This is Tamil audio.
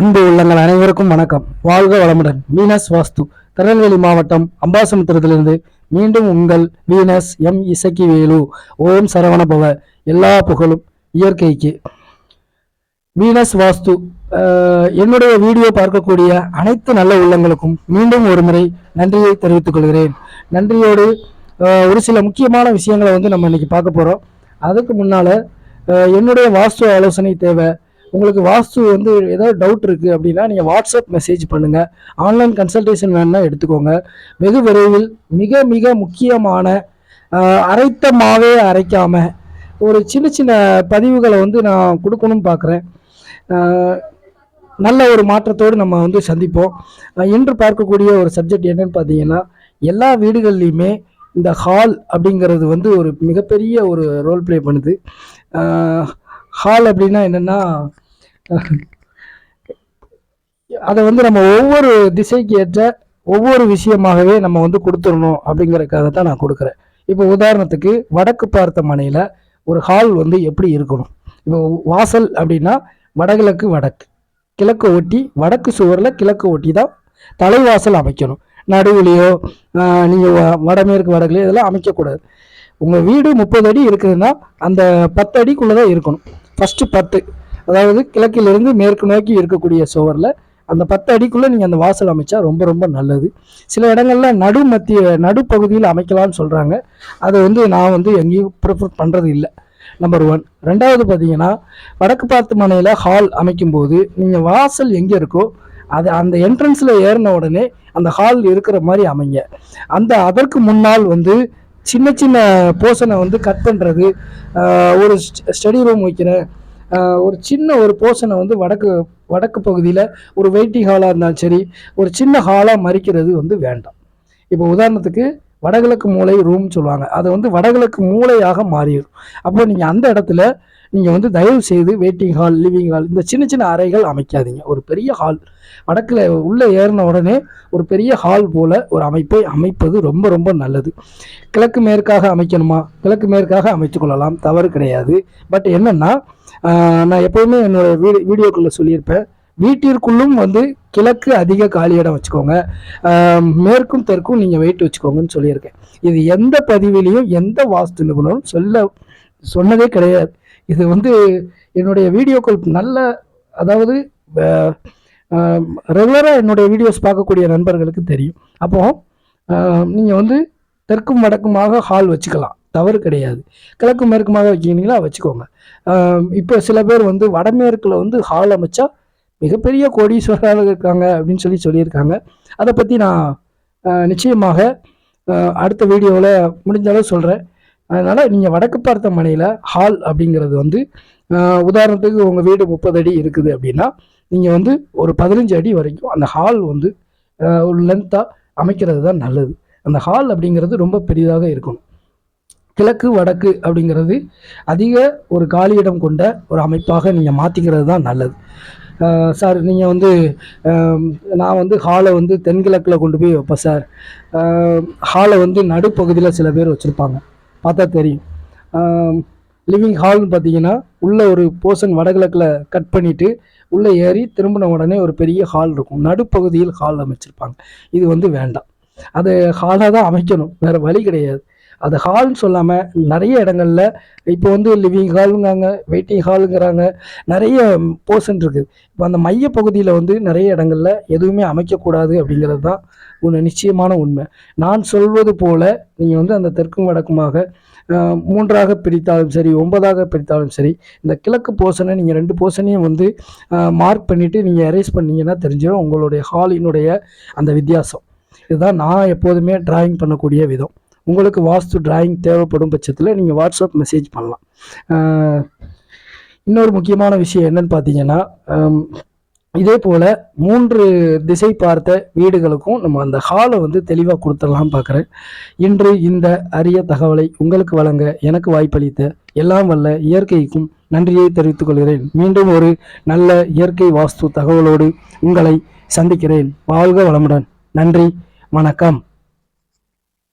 அன்பு உள்ளங்கள் அனைவருக்கும் வணக்கம். வாழ்க வளமுடன். வீனஸ் வாஸ்து. திருநெல்வேலி மாவட்டம் அம்பாசமுத்திரத்திலிருந்து மீண்டும் உங்கள் வீனஸ் எம் இசக்கி வேலு ஓம் சரவண பவ எல்லா புகழும் இயற்கைக்கு. வீனஸ் வாஸ்து. என்னுடைய வீடியோ பார்க்கக்கூடிய அனைத்து நல்ல உள்ளங்களுக்கும் மீண்டும் ஒரு முறை நன்றியை தெரிவித்துக் கொள்கிறேன். நன்றியோடு ஒரு சில முக்கியமான விஷயங்களை வந்து நம்ம இன்னைக்கு பார்க்க போகிறோம் அதுக்கு முன்னால் என்னுடைய வாஸ்து ஆலோசனை தேவை. உங்களுக்கு வாஸ்து வந்து ஏதாவது டவுட் இருக்குது அப்படின்னா நீங்கள் வாட்ஸ்அப் மெசேஜ் பண்ணுங்கள் ஆன்லைன் கன்சல்டேஷன் வேணும்னா எடுத்துக்கோங்க. வெகு விரைவில் மிக மிக முக்கியமான அரைத்த மாவே அரைக்காமல் ஒரு சின்ன சின்ன பதிவுகளை வந்து நான் கொடுக்கணும்னு பார்க்குறேன் நல்ல ஒரு மாற்றத்தோடு நம்ம வந்து சந்திப்போம். இன்று பார்க்கக்கூடிய ஒரு சப்ஜெக்ட் என்னன்னு பார்த்தீங்கன்னா எல்லா வீடுகள்லையுமே இந்த ஹால் அப்படிங்கிறது வந்து ஒரு மிகப்பெரிய ஒரு ரோல் ப்ளே பண்ணுது. ஹால் அப்படின்னா என்னென்னா அதை வந்து நம்ம ஒவ்வொரு திசைக்கு ஏற்ற ஒவ்வொரு விஷயமாகவே நம்ம வந்து கொடுத்துடணும் அப்படிங்கிறதுக்காக தான் நான் கொடுக்குறேன். இப்போ உதாரணத்துக்கு வடக்கு பார்த்த மனையில் ஒரு ஹால் வந்து எப்படி இருக்கணும்? இப்போ வாசல் அப்படின்னா வடகிழக்கு வடக்கு. கிழக்கு ஒட்டி வடக்கு சுவரில் கிழக்கு ஒட்டி தான் தலைவாசல் அமைக்கணும். நடுவுலையோ நீங்கள் வடமேற்கு வடகுலையோ இதெல்லாம் அமைக்கக்கூடாது. உங்கள் வீடு முப்பது அடி இருக்குதுன்னா அந்த பத்து அடிக்குள்ளே தான் இருக்கணும். ஃபஸ்ட்டு பத்து. அதாவது கிழக்கிலிருந்து மேற்கு நோக்கி இருக்கக்கூடிய சுவரில் அந்த பத்து அடிக்குள்ளே நீங்கள் அந்த வாசல் அமைச்சா ரொம்ப ரொம்ப நல்லது. சில இடங்களில் நடு மத்திய நடுப்பகுதியில் அமைக்கலாம்னு சொல்கிறாங்க அதை வந்து நான் வந்து எங்கேயும் ப்ரிஃபர் பண்ணுறது இல்லை. நம்பர் ஒன் ரெண்டாவது பார்த்தீங்கன்னா வடக்கு பார்த்து மனையில் ஹால் அமைக்கும்போது நீங்கள் வாசல் எங்கே இருக்கோ அது அந்த என்ட்ரன்ஸில் ஏறின உடனே அந்த ஹால் இருக்கிற மாதிரி அமைங்க. அந்த அதற்கு முன்னால் வந்து சின்ன சின்ன போர்ஷனை வந்து கட் பண்ணுறது ஒரு ஸ்டடி ரூம் வைக்கிறேன் ஒரு சின்ன ஒரு போர்ஷனை வந்து வடக்கு வடக்கு பகுதியில் ஒரு வெயிட்டிங் ஹாலாக இருந்தாலும் சரி ஒரு சின்ன ஹாலாக மறிக்கிறது வந்து வேண்டாம். இப்போ உதாரணத்துக்கு வடகிழக்கு மூலை ரூம்னு சொல்லுவாங்க. அது வந்து வடகிழக்கு மூலையாக மாறிடும் அப்போ நீங்கள் அந்த இடத்துல நீங்கள் வந்து தயவு செய்து வெயிட்டிங் ஹால் லிவிங் ஹால் இந்த சின்ன சின்ன அறைகள் அமைக்காதீங்க. ஒரு பெரிய ஹால் வடக்கில் உள்ளே ஏறின உடனே ஒரு பெரிய ஹால் போல் ஒரு அமைப்பை அமைப்பது ரொம்ப ரொம்ப நல்லது. கிழக்கு மேற்காக அமைக்கணுமா? கிழக்கு மேற்காக அமைத்துக் கொள்ளலாம். தவறு கிடையாது. பட் என்னென்னா நான் எப்போவுமே என்னோட வீடியோ வீடியோக்குள்ளே சொல்லியிருப்பேன். வீட்டிற்குள்ளும் வந்து கிழக்கு அதிக காலி இடம் வச்சுக்கோங்க. மேற்கும் தெற்கும் நீங்கள் வெயிட் வச்சுக்கோங்கன்னு சொல்லியிருக்கேன். இது எந்த பதிவிலையும் எந்த வாஸ்து நிபுணரும் சொல்ல சொன்னதே கிடையாது. இது வந்து என்னுடைய வீடியோக்கள் நல்ல அதாவது ரெகுலராக என்னுடைய வீடியோஸ் பார்க்கக்கூடிய நண்பர்களுக்கு தெரியும். அப்போ நீங்கள் வந்து தெற்கும் வடக்குமாக ஹால் வச்சுக்கலாம். தவறு கிடையாது. கிழக்கு மேற்குமாக வைக்கிறீங்களா வச்சுக்கோங்க. இப்போ சில பேர் வந்து வடமேற்கில் வந்து ஹால் அமைச்சா மிகப்பெரிய கோடீஸ்வரர்கள் இருக்காங்க அப்படின்னு சொல்லி சொல்லியிருக்காங்க. அதை பற்றி நான் நிச்சயமாக அடுத்த வீடியோவில் முடிஞ்ச அளவு சொல்கிறேன் அதனால் நீங்கள் வடக்கு பார்த்த மனையில் ஹால் அப்படிங்கிறது வந்து உதாரணத்துக்கு உங்கள் வீடு முப்பது அடி இருக்குது அப்படின்னா நீங்கள் வந்து ஒரு பதினஞ்சு அடி வரைக்கும் அந்த ஹால் வந்து ஒரு லென்த்தாக அமைக்கிறது தான் நல்லது. அந்த ஹால் அப்படிங்கிறது ரொம்ப பெரிதாக இருக்கணும். கிழக்கு வடக்கு அப்படிங்கிறது அதிக ஒரு காலியிடம் கொண்ட ஒரு அமைப்பாக நீங்கள் மாற்றிக்கிறது தான் நல்லது. சார் நீங்கள் வந்து நான் வந்து ஹாலை வந்து தென்கிழக்கில் கொண்டு போய் வைப்பேன் சார். ஹாலை வந்து நடுப்பகுதியில் சில பேர் வச்சுருப்பாங்க. பார்த்தா தெரியும். லிவிங் ஹால்னு பார்த்தீங்கன்னா உள்ளே ஒரு போர்ஷன் வடகிழக்கில் கட் பண்ணிவிட்டு உள்ளே ஏறி திரும்பின உடனே ஒரு பெரிய ஹால் இருக்கும். நடுப்பகுதியில் ஹால் அமைச்சிருப்பாங்க. இது வந்து வேண்டாம். அது ஹாலாக தான் அமைக்கணும். வேறு வழி கிடையாது. அது ஹால்னு சொல்லாமல் நிறைய இடங்கள்ல இப்போ வந்து லிவிங் ஹாலுங்கிறாங்க வெயிட்டிங் ஹாலுங்கிறாங்க நிறைய போர்ஷன் இருக்குது இப்போ அந்த மைய பகுதியில் வந்து நிறைய இடங்கள்ல எதுவுமே அமைக்கக்கூடாது அப்படிங்கிறது தான் ஒரு நிச்சயமான உண்மை. நான் சொல்வது போல நீங்கள் வந்து அந்த தெற்கும் வடக்குமாக மூன்றாக பிரித்தாலும் சரி ஒன்பதாக பிரித்தாலும் சரி இந்த கிழக்கு போர்ஷனை நீங்கள் ரெண்டு போர்ஷனையும் வந்து மார்க் பண்ணிவிட்டு நீங்கள் எரேஸ் பண்ணீங்கன்னா தெரிஞ்சிடும் உங்களுடைய ஹாலினுடைய அந்த வித்தியாசம். இதுதான் நான் எப்போதுமே டிராயிங் பண்ணக்கூடிய விதம். உங்களுக்கு வாஸ்து டிராயிங் தேவைப்படும் பட்சத்தில் நீங்கள் வாட்ஸ்அப் மெசேஜ் பண்ணலாம். இன்னொரு முக்கியமான விஷயம் என்னன்னு பார்த்தீங்கன்னா இதே போல் மூன்று திசை பார்த்த வீடுகளுக்கும் நம்ம அந்த ஹாலை வந்து தெளிவாக கொடுத்துடலாம் பார்க்குறேன் இன்று இந்த அரிய தகவலை உங்களுக்கு வழங்க எனக்கு வாய்ப்பளித்த எல்லாம் வல்ல இயற்கைக்கும் நன்றியை தெரிவித்துக் கொள்கிறேன். மீண்டும் ஒரு நல்ல இயற்கை வாஸ்து தகவலோடு உங்களை சந்திக்கிறேன். வாழ்க வளமுடன். நன்றி. வணக்கம்.